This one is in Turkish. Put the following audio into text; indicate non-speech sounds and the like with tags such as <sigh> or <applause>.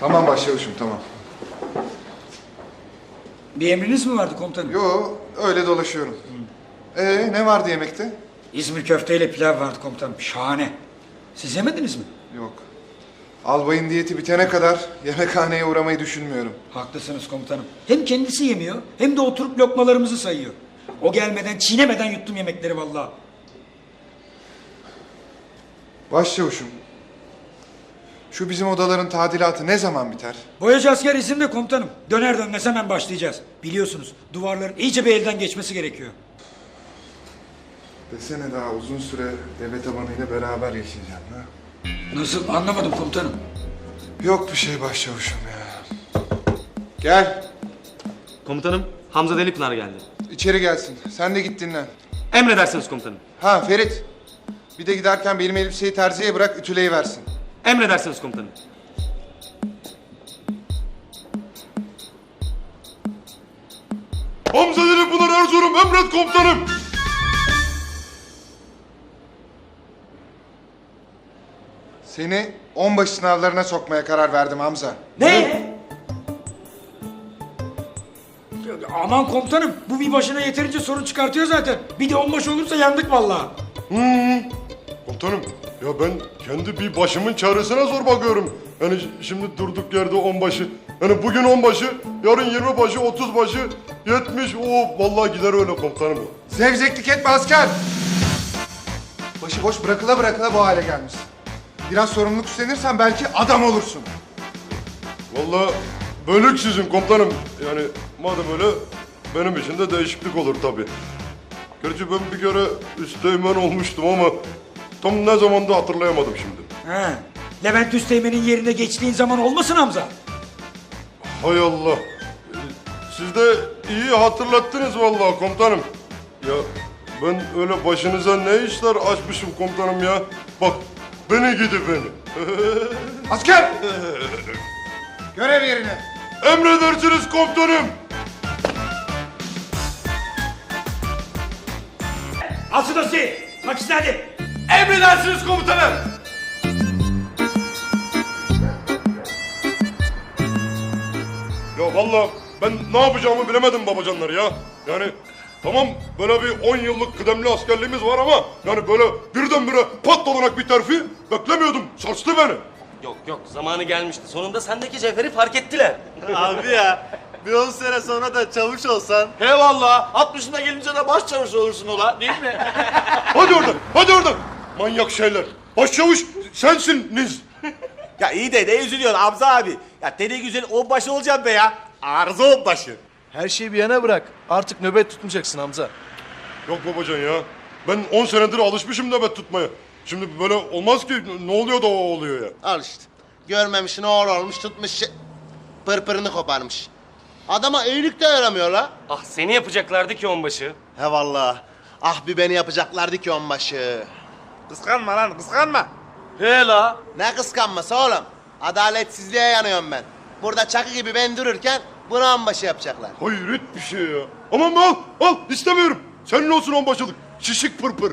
Tamam başçavuşum tamam. Bir emriniz mi vardı komutanım? Yo öyle dolaşıyorum. Ee ne vardı yemekte? İzmir köfteyle pilav vardı komutanım. Şahane. Siz yemediniz mi? Yok. Albayın diyeti bitene kadar yemekhaneye uğramayı düşünmüyorum. Haklısınız komutanım. Hem kendisi yemiyor hem de oturup lokmalarımızı sayıyor. O gelmeden çiğnemeden yuttum yemekleri vallahi. Başçavuşum. Şu bizim odaların tadilatı ne zaman biter? Boyacı asker izinde komutanım. Döner dönmez hemen başlayacağız. Biliyorsunuz duvarların iyice bir elden geçmesi gerekiyor. Desene daha uzun süre deve tabanıyla beraber yaşayacağım ha. Nasıl anlamadım komutanım. Yok bir şey başçavuşum ya. Gel. Komutanım Hamza Delipınar geldi. içeri gelsin. Sen de git dinlen. Emredersiniz komutanım. Ha Ferit. Bir de giderken benim elbiseyi terziye bırak ütüleyi versin. Emredersiniz komutanım. Hamza Deli Pınar Erzurum emret komutanım. Seni onbaşı sınavlarına sokmaya karar verdim Hamza. Ne? Aman komutanım bu bir başına yeterince sorun çıkartıyor zaten. Bir de onbaşı olursa yandık vallahi. Komutanım ya ben kendi bir başımın çaresine zor bakıyorum. Yani şimdi durduk yerde onbaşı. Yani bugün onbaşı, yarın yirmi başı, otuz başı, yetmiş. O vallahi gider öyle komutanım. Zevzeklik etme asker. Başıboş bırakıla bırakıla bu hale gelmişsin. Biraz sorumluluk üstlenirsen belki adam olursun. Vallahi bölük sizin komutanım. Yani madem öyle benim için de değişiklik olur tabii. Gerçi ben bir kere üsteğmen olmuştum ama tam ne zamanda hatırlayamadım şimdi. He. Levent Üsteğmen'in yerine geçtiğin zaman olmasın Hamza? Hay Allah. Ee, Siz de iyi hatırlattınız vallahi komutanım. Ya ben öyle başınıza ne işler açmışım komutanım ya. Bak beni gidi beni. <laughs> Asker! Görev yerine. Emredersiniz komutanım. Şu dosyayı. Bak işte hadi. Emredersiniz komutanım. Ya vallahi ben ne yapacağımı bilemedim babacanlar ya. Yani tamam böyle bir 10 yıllık kıdemli askerliğimiz var ama yani böyle birdenbire patlanarak bir terfi beklemiyordum. Sarstı beni. Yok yok zamanı gelmişti. Sonunda sendeki cevheri fark ettiler. <laughs> Abi ya bir 10 sene sonra da çavuş olsan. He valla 60'ına gelince de başçavuş olursun ola değil mi? Hadi oradan, hadi oradan. Manyak şeyler. Başçavuş sensiniz. Ya iyi de ne üzülüyorsun Hamza abi. Ya deli güzel onbaşı olacağım be ya. Arıza onbaşı. Her şeyi bir yana bırak. Artık nöbet tutmayacaksın Hamza. Yok babacan ya. Ben 10 senedir alışmışım nöbet tutmaya. Şimdi böyle olmaz ki. Ne oluyor da o oluyor ya. Al işte. Görmemiş ne oğlu olmuş tutmuş şey- pırpırını koparmış. Adama iyilik de yaramıyor la. Ah seni yapacaklardı ki onbaşı. He valla. Ah bir beni yapacaklardı ki onbaşı. Kıskanma lan kıskanma. He la. Ne kıskanması oğlum. Adaletsizliğe yanıyorum ben. Burada çakı gibi ben dururken bunu onbaşı yapacaklar. Hayret bir şey ya. Aman al, al istemiyorum. Senin olsun onbaşılık. Şişik pırpır.